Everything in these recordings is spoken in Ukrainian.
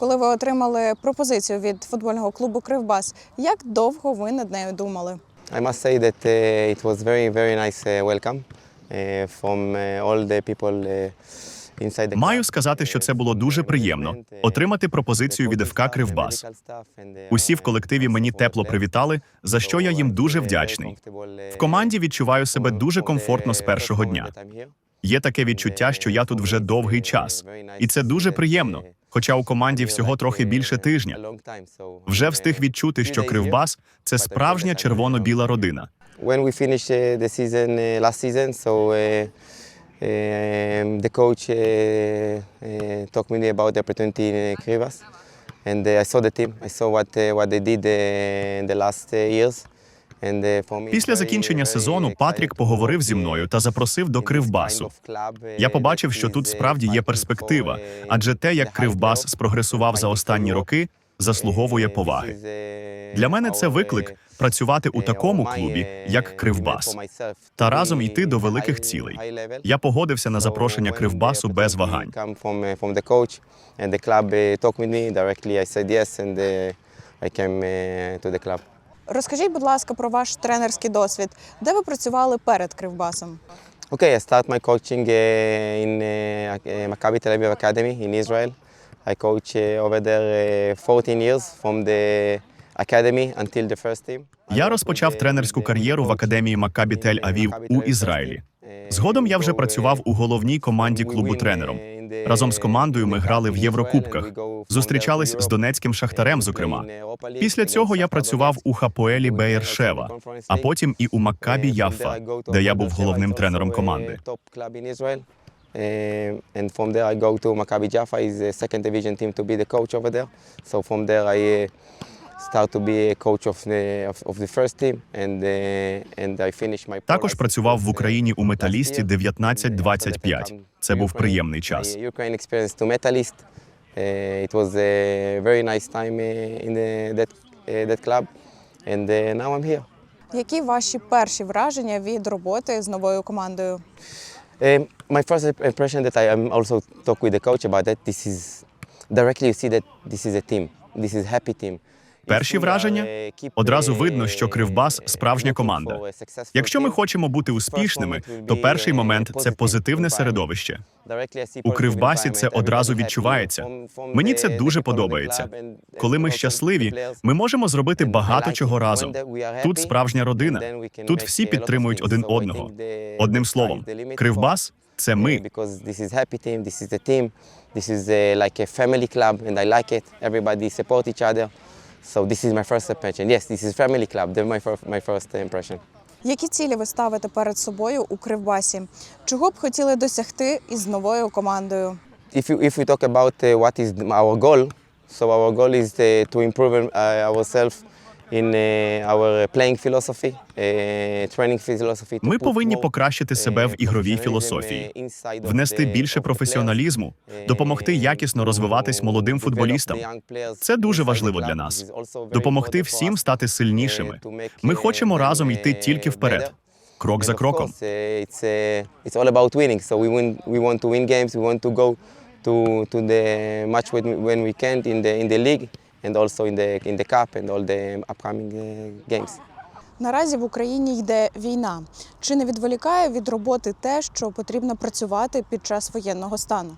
коли ви отримали пропозицію від футбольного клубу Кривбас. Як довго ви над нею думали? I must say that uh, it was very, very nice uh, welcome uh, from uh, all the people uh, Маю сказати, що це було дуже приємно отримати пропозицію від ФК Кривбас. Усі в колективі мені тепло привітали, за що я їм дуже вдячний. В команді відчуваю себе дуже комфортно з першого дня. Є таке відчуття, що я тут вже довгий час, і це дуже приємно. Хоча у команді всього трохи більше тижня. Вже встиг відчути, що Кривбас це справжня червоно-біла родина. Uh, uh, uh, um, uh, uh, uh, uh, uh, uh, uh. Uh, Після закінчення сезону Патрік поговорив зі мною uh, та запросив до Кривбасу. uh, Я побачив, що тут uh, справді є перспектива, uh, адже те, як Кривбас спрогресував за останні роки, заслуговує Uh, поваги. uh, Для мене це виклик uh, працювати у uh, такому клубі, uh, як Кривбас, та разом йти до великих цілей. Я погодився на запрошення Кривбасу без вагань. uh, uh. I uh, came uh, to the club. Розкажіть, будь ласка, про ваш тренерський досвід. Де ви працювали перед Кривбасом? Okay, I start my coaching uh, in uh, Maccabi Tel Aviv Academy in Israel. I coach uh, over there uh, 14 years from the academy until the first team. Я розпочав тренерську кар'єру в академії Маккабі Тель-Авів у Ізраїлі. Згодом я вже працював у головній команді клубу тренером. Разом з командою ми грали в Єврокубках, зустрічались з Донецьким Шахтарем, зокрема. Після цього я працював у Хапоелі Беєршева, а потім і у Маккабі Яффа, де я був головним тренером команди. And from there I go to Maccabi Jaffa, is the second division team to be the coach over there. So from there I start to be a coach of the of, of the first team and uh, and I finish my Також працював в uh, Україні у металісті 19-25. Це був приємний час. Uh, Ukraine experience to Metalist. Uh, it was a very nice time uh, in the, that uh, that club, and uh, now I'm here. Які ваші перші враження від роботи з новою командою? Um, my first impression that I am also talk with the coach about that. This is directly you see that this is a team. This is happy team. Перші враження? Одразу видно, що Кривбас – справжня команда. Якщо ми хочемо бути успішними, то перший момент це позитивне середовище. У Кривбасі це одразу відчувається. Мені це дуже подобається. Коли ми щасливі, ми можемо зробити багато чого разом. Тут справжня родина. Тут всі підтримують один одного. Одним словом, Кривбас це ми. This is like a family club and I like it. Everybody support each other. So this is my first impression. Yes, this is family club. That's my first, my first impression. Які цілі ви ставите перед собою у Кривбасі? Чого б хотіли досягти із новою командою? If you, if we talk about uh, what is our goal, so our goal is uh, to improve uh, ourselves in uh, our playing philosophy, uh, training philosophy. Ми повинні покращити себе в uh, ігровій філософії, uh, внести більше професіоналізму, допомогти uh, якісно розвиватись молодим футболістам. Це дуже важливо для нас. Допомогти всім стати uh, сильнішими. Ми uh, хочемо разом йти uh, тільки вперед, крок за кроком. uh, it's, uh, all about winning. So we, win, we want to win games. We want to go to, to the match when, when we can in the, in the league and also in the, in the cup and all the upcoming uh, games. Наразі в Україні йде війна. Чи не відволікає від роботи те, що потрібно працювати під час воєнного стану?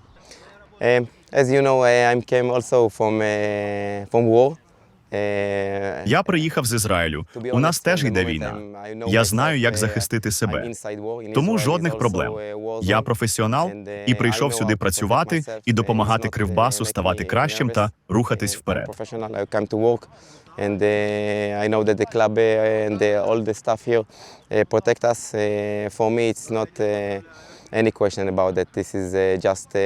Um, as you know, I came also from, uh, from war. Uh, Я приїхав з Ізраїлю. У нас теж йде війна. Я знаю, як uh, захистити себе. Тому жодних проблем. Я професіонал uh, і прийшов сюди працювати і uh, допомагати uh, Кривбасу ставати кращим та рухатись Uh, вперед. Professional, I come to work, and uh, I know that the club uh, and the, all the staff here uh, protect us. Uh, for me, it's not uh, any question about that. This is uh, just um,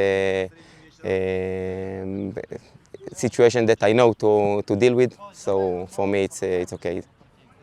situation that I know to, to deal with. So for me, it's uh, it's okay.